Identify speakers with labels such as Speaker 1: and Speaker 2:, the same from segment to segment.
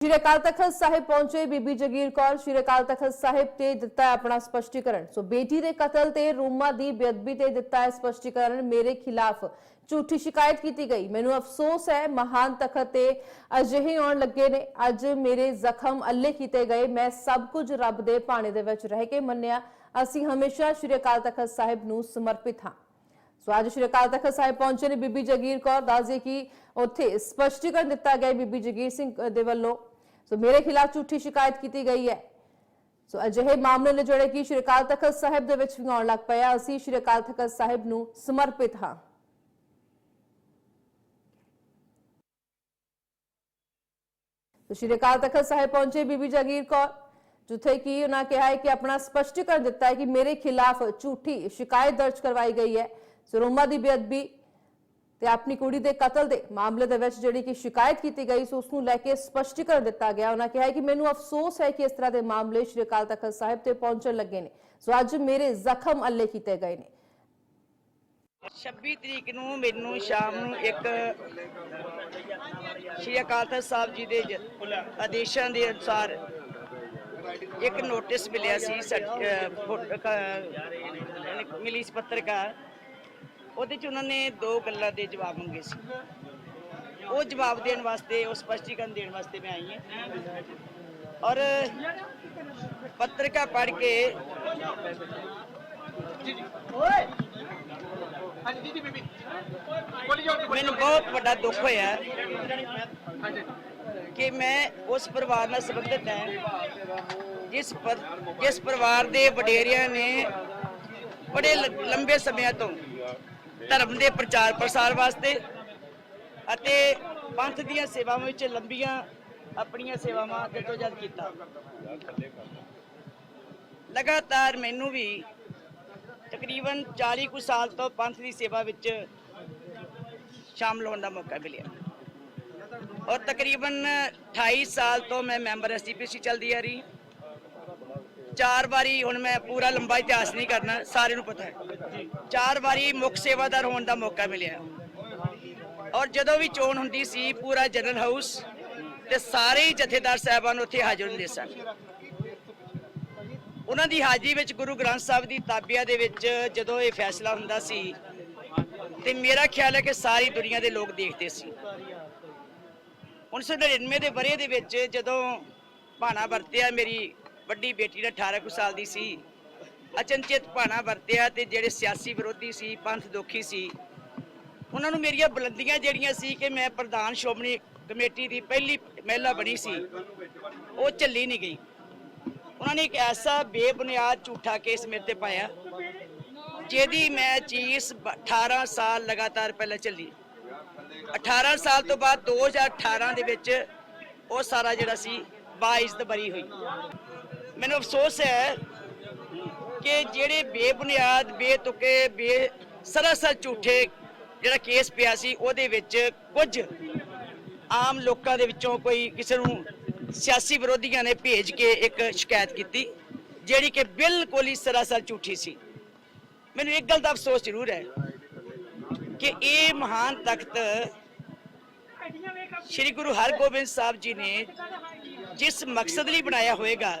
Speaker 1: ਸ਼੍ਰੀ ਅਕਾਲ ਤਖਤ ਸਾਹਿਬ ਪਹੁੰਚੇ ਬੀਬੀ ਜਗੀਰ ਕੌਰ। ਸ਼੍ਰੀ ਅਕਾਲ ਤਖਤ ਸਾਹਿਬ ਤੇ ਦਿੱਤਾ ਆਪਣਾ ਸਪਸ਼ਟੀਕਰਨ। ਸੋ ਬੇਟੀ ਦੇ ਕਤਲ ਤੇ ਰੂਮਾ ਦੀ ਬੇਅਦਬੀ ਤੇ ਦਿੱਤਾ ਹੈ ਸਪਸ਼ਟੀਕਰਨ। ਮੇਰੇ ਖਿਲਾਫ ਝੂਠੀ ਸ਼ਿਕਾਇਤ ਕੀਤੀ ਗਈ। ਮੈਨੂੰ ਅਫਸੋਸ ਹੈ, ਮਹਾਨ ਤਖਤ ਤੇ ਅਜਿਹੇ ਆਉਣ ਲੱਗੇ ਨੇ। ਅੱਜ ਮੇਰੇ ਜ਼ਖਮ ਅੱਲੇ ਕੀਤੇ ਗਏ। ਮੈਂ ਸਭ ਕੁਝ ਰੱਬ ਦੇ ਭਾਣੇ ਦੇ ਵਿੱਚ ਰਹਿ ਕੇ ਮੰਨਿਆ। ਅਸੀਂ ਹਮੇਸ਼ਾ ਸ਼੍ਰੀ ਅਕਾਲ ਤਖਤ ਸਾਹਿਬ ਨੂੰ ਸਮਰਪਿਤ ਹਾਂ। ਸੋ ਅੱਜ ਸ਼੍ਰੀ ਅਕਾਲ ਤਖਤ ਸਾਹਿਬ ਪਹੁੰਚੇ ਨੇ ਬੀਬੀ ਜਗੀਰ ਕੌਰ। ਦੱਸਦੇ ਕਿ ਉੱਥੇ ਸਪਸ਼ਟੀਕਰਨ ਦਿੱਤਾ ਗਿਆ ਬੀਬੀ ਜਗੀਰ ਸਿੰਘ ਦੇ ਵੱਲੋਂ। ਸੋ ਮੇਰੇ ਖਿਲਾਫ ਝੂਠੀ ਸ਼ਿਕਾਇਤ ਕੀਤੀ ਗਈ ਹੈ ਸੋ ਅਜਿਹੇ ਮਾਮਲੇ ਨੇ ਜਿਹੜੇ ਕਿ ਸ਼੍ਰੀ ਅਕਾਲ ਤਖਤ ਸਾਹਿਬ ਦੇ ਵਿੱਚ ਵੀ ਆਉਣ ਲੱਗ ਪਿਆ ਅਸੀਂ ਸ਼੍ਰੀ ਅਕਾਲ ਤਖਤ ਸਾਹਿਬ ਨੂੰ ਸਮਰਪਿਤ ਹਾਂ ਸੋ ਸ਼੍ਰੀ ਅਕਾਲ ਤਖਤ ਸਾਹਿਬ ਪਹੁੰਚੇ ਬੀਬੀ ਜਗੀਰ ਕੌਰ ਜਿੱਥੇ ਕਿ ਉਹਨਾਂ ਕਿਹਾ ਹੈ ਕਿ ਆਪਣਾ ਸਪਸ਼ਟੀਕਰਨ ਦਿੱਤਾ ਹੈ ਕਿ ਮੇਰੇ ਖਿਲਾਫ ਝੂਠੀ ਸ਼ਿਕਾਇਤ ਦਰਜ ਕਰਵਾਈ ਗਈ ਹੈ ਸੋ ਰੋਮਾ ਦੀ ਬੇਅਦਬੀ ਤੇ ਆਪਣੀ ਕੁੜੀ ਦੇ ਕਤਲ ਦੇ ਮਾਮਲੇ ਦੇ ਵਿੱਚ ਜਿਹੜੀ ਕਿ ਸ਼ਿਕਾਇਤ ਕੀਤੀ ਗਈ ਸੋ ਉਸ ਨੂੰ ਲੈ ਕੇ ਸਪਸ਼ਟੀਕਰਨ ਦਿੱਤਾ ਗਿਆ। ਉਹਨਾਂ ਕਿਹਾ ਕਿ ਮੈਨੂੰ ਅਫਸੋਸ ਹੈ ਕਿ ਇਸ ਤਰ੍ਹਾਂ ਦੇ ਮਾਮਲੇ ਸ਼੍ਰੀ ਅਕਾਲ ਤਖਤ ਸਾਹਿਬ ਤੇ ਪਹੁੰਚਣ ਲੱਗੇ ਨੇ। ਸੋ ਅੱਜ ਮੇਰੇ ਜ਼ਖਮ ਅੱਲੇ ਕੀਤੇ ਗਏ ਨੇ।
Speaker 2: 26 ਤਰੀਕ ਨੂੰ ਮੈਨੂੰ ਸ਼ਾਮ ਨੂੰ ਇੱਕ ਸ਼੍ਰੀ ਅਕਾਲ ਤਖਤ ਸਾਹਿਬ ਜੀ ਦੇ ਆਦੇਸ਼ਾਂ ਦੇ ਅਨੁਸਾਰ ਇੱਕ ਨੋਟਿਸ ਮਿਲਿਆ ਸੀ ਮਿਲੀ ਸੀ ਪੱਤਰਕਾਰ। ਉਹਦੇ ਚ ਉਹਨਾਂ ਨੇ ਦੋ ਗੱਲਾਂ ਦੇ ਜਵਾਬ ਮੰਗੇ ਸੀ। ਉਹ ਜਵਾਬ ਦੇਣ ਵਾਸਤੇ ਉਹ ਸਪਸ਼ਟੀਕਰਨ ਦੇਣ ਵਾਸਤੇ ਮੈਂ ਆਈ ਹਾਂ। ਔਰ ਪੱਤਰਕਾ ਪੜ੍ਹ ਕੇ ਮੈਨੂੰ ਬਹੁਤ ਵੱਡਾ ਦੁੱਖ ਹੋਇਆ ਕਿ ਮੈਂ ਉਸ ਪਰਿਵਾਰ ਨਾਲ ਸੰਬੰਧਿਤ ਹਾਂ ਜਿਸ ਜਿਸ ਪਰਿਵਾਰ ਦੇ ਵਡੇਰਿਆਂ ਨੇ ਬੜੇ ਲੰਬੇ ਸਮਿਆਂ ਤੋਂ ਧਰਮ ਦੇ ਪ੍ਰਚਾਰ ਪ੍ਰਸਾਰ ਵਾਸਤੇ ਅਤੇ ਪੰਥ ਦੀਆਂ ਸੇਵਾਵਾਂ ਵਿੱਚ ਲੰਬੀਆਂ ਆਪਣੀਆਂ ਸੇਵਾਵਾਂ ਜਦੋਜਦ ਕੀਤਾ। ਲਗਾਤਾਰ ਮੈਨੂੰ ਵੀ ਤਕਰੀਬਨ 40 ਕੁ ਸਾਲ ਤੋਂ ਪੰਥ ਦੀ ਸੇਵਾ ਵਿੱਚ ਸ਼ਾਮਲ ਹੋਣ ਦਾ ਮੌਕਾ ਮਿਲਿਆ। ਔਰ ਤਕਰੀਬਨ 28 ਸਾਲ ਤੋਂ ਮੈਂ ਮੈਂਬਰ ਐਸਜੀਪੀਸੀ ਚੱਲਦੀ ਆ ਰਹੀ। ਚਾਰ ਵਾਰੀ ਹੁਣ ਮੈਂ ਪੂਰਾ ਲੰਬਾ ਇਤਿਹਾਸ ਨਹੀਂ ਕਰਨਾ, ਸਾਰਿਆਂ ਨੂੰ ਪਤਾ ਹੈ। ਚਾਰ ਵਾਰੀ ਮੁੱਖ ਸੇਵਾਦਾਰ ਹੋਣ ਦਾ ਮੌਕਾ ਮਿਲਿਆ। ਔਰ ਜਦੋਂ ਵੀ ਚੋਣ ਹੁੰਦੀ ਸੀ, ਪੂਰਾ ਜਨਰਲ ਹਾਊਸ ਤੇ ਸਾਰੇ ਹੀ ਜਥੇਦਾਰ ਸਾਹਿਬਾਨ ਉੱਥੇ ਹਾਜ਼ਰ ਹੁੰਦੇ ਸਨ। ਉਹਨਾਂ ਦੀ ਹਾਜ਼ਰੀ ਵਿੱਚ ਗੁਰੂ ਗ੍ਰੰਥ ਸਾਹਿਬ ਦੀ ਤਾਬਿਆ ਦੇ ਵਿੱਚ ਜਦੋਂ ਇਹ ਫੈਸਲਾ ਹੁੰਦਾ ਸੀ ਤੇ ਮੇਰਾ ਖਿਆਲ ਹੈ ਕਿ ਸਾਰੀ ਦੁਨੀਆ ਦੇ ਲੋਕ ਦੇਖਦੇ ਸੀ। 1999 ਦੇ ਬਰੇ ਦੇ ਵਿੱਚ ਜਦੋਂ ਭਾਣਾ ਵਰਤਿਆ ਮੇਰੀ ਵੱਡੀ ਬੇਟੀ ਦਾ 18 ਕੁ ਸਾਲ ਦੀ ਸੀ। ਅਚਨਚੇਤ ਭਾਣਾ ਵਰਤਿਆ ਤੇ ਜਿਹੜੇ ਸਿਆਸੀ ਵਿਰੋਧੀ ਸੀ, ਪੰਥ ਦੁਖੀ ਸੀ। ਉਹਨਾਂ ਨੂੰ ਮੇਰੀਆਂ ਬੁਲੰਦੀਆਂ ਜਿਹੜੀਆਂ ਸੀ ਕਿ ਮੈਂ ਪ੍ਰਧਾਨ ਸ਼੍ਰੋਮਣੀ ਕਮੇਟੀ ਦੀ ਪਹਿਲੀ ਮਹਿਲਾ ਬਣੀ ਸੀ, ਉਹ ਝੱਲੀ ਨਹੀਂ ਗਈ। ਉਹਨਾਂ ਨੇ ਇੱਕ ਐਸਾ ਬੇਬੁਨਿਆਦ ਝੂਠਾ ਕੇਸ ਮੇਰੇ ਤੇ ਪਾਇਆ, ਜਿਹਦੀ ਮੈਂ ਚੀਸ ਬ- 18 ਸਾਲ ਲਗਾਤਾਰ ਪਹਿਲਾਂ ਚੱਲੀ 18 ਸਾਲ ਤੋਂ ਬਾਅਦ 2018 ਦੇ ਵਿੱਚ ਉਹ ਸਾਰਾ ਜਿਹੜਾ ਸੀ, ਬਾਇਜ਼ਤ ਬਰੀ ਹੋਈ। ਮੈਨੂੰ ਅਫਸੋਸ ਹੈ ਕਿ ਜਿਹੜੇ ਬੇਬੁਨਿਆਦ, ਬੇਤੁਕੇ, ਬੇ ਸਰਾਸਰ ਝੂਠੇ ਜਿਹੜਾ ਕੇਸ ਪਿਆ ਸੀ, ਉਹਦੇ ਵਿੱਚ ਕੁਝ ਆਮ ਲੋਕਾਂ ਦੇ ਵਿੱਚੋਂ ਕੋਈ ਕਿਸੇ ਨੂੰ ਸਿਆਸੀ ਵਿਰੋਧੀਆਂ ਨੇ ਭੇਜ ਕੇ ਇੱਕ ਸ਼ਿਕਾਇਤ ਕੀਤੀ, ਜਿਹੜੀ ਕਿ ਬਿਲਕੁਲ ਹੀ ਸਰਾਸਰ ਝੂਠੀ ਸੀ। ਮੈਨੂੰ ਇੱਕ ਗੱਲ ਦਾ ਅਫਸੋਸ ਜ਼ਰੂਰ ਹੈ ਕਿ ਇਹ ਮਹਾਨ ਤਖਤ ਸ੍ਰੀ ਗੁਰੂ ਹਰਗੋਬਿੰਦ ਸਾਹਿਬ ਜੀ ਨੇ ਜਿਸ ਮਕਸਦ ਲਈ ਬਣਾਇਆ ਹੋਵੇਗਾ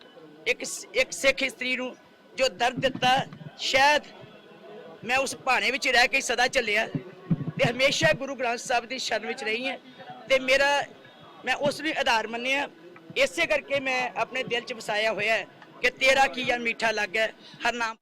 Speaker 2: ਇੱਕ ਇੱਕ ਸਿੱਖ ਇਸਤਰੀ ਨੂੰ ਜੋ ਦਰਦ ਦਿੱਤਾ, ਸ਼ਾਇਦ ਮੈਂ ਉਸ ਭਾਣੇ ਵਿੱਚ ਰਹਿ ਕੇ ਸਦਾ ਚੱਲਿਆ ਤੇ ਹਮੇਸ਼ਾ ਗੁਰੂ ਗ੍ਰੰਥ ਸਾਹਿਬ ਦੀ ਸ਼ਰਨ ਵਿੱਚ ਰਹੀ ਹਾਂ ਤੇ ਮੇਰਾ, ਮੈਂ ਉਸ ਨੂੰ ਆਧਾਰ ਮੰਨਿਆ। ਇਸੇ ਕਰਕੇ ਮੈਂ ਆਪਣੇ ਦਿਲ 'ਚ ਵਸਾਇਆ ਹੋਇਆ ਕਿ ਤੇਰਾ ਕੀ ਆ ਮਿੱਠਾ ਲੱਗਾ ਹਰ ਨਾਮ